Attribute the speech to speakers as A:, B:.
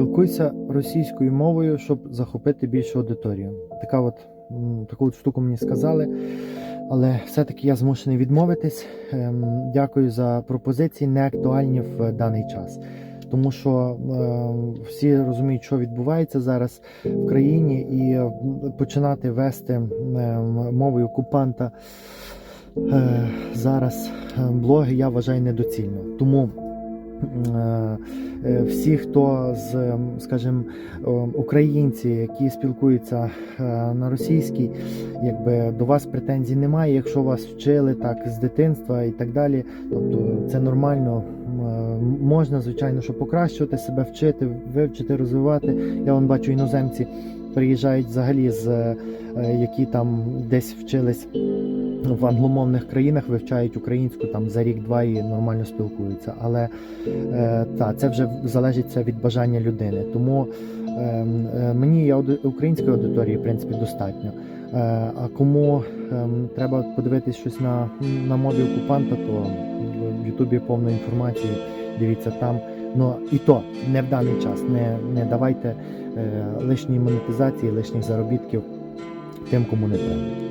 A: Спілкуйся російською мовою, щоб захопити більшу аудиторію. Така от таку от штуку мені сказали. Але все-таки я змушений відмовитись. Ем, Дякую за пропозиції, не актуальні в даний час. Тому що е, всі розуміють, що відбувається зараз в країні, і починати вести е, мовою окупанта е, зараз блоги я вважаю недоцільно. Тому всі, хто з, е, скажімо, е, українці, які спілкуються е, на російській, якби до вас претензій немає, якщо вас вчили так з дитинства і так далі. Тобто це нормально. Е, Можна, звичайно, що покращувати себе, вчити, вивчити, розвивати. Я вон бачу іноземці приїжджають взагалі з е, які там десь вчились в англомовних країнах, вивчають українську там за рік-два і нормально спілкуються. Але е, та це вже залежить від бажання людини. Тому е, е, мені ауди- української аудиторії в принципі достатньо. Е, а кому е, треба подивитись щось на, на мові окупанта, то в Ютубі повно інформації. Дивіться там. Ну і то не в даний час. Не, не давайте е, лишньої монетизації, лишніх заробітків тим, кому не треба.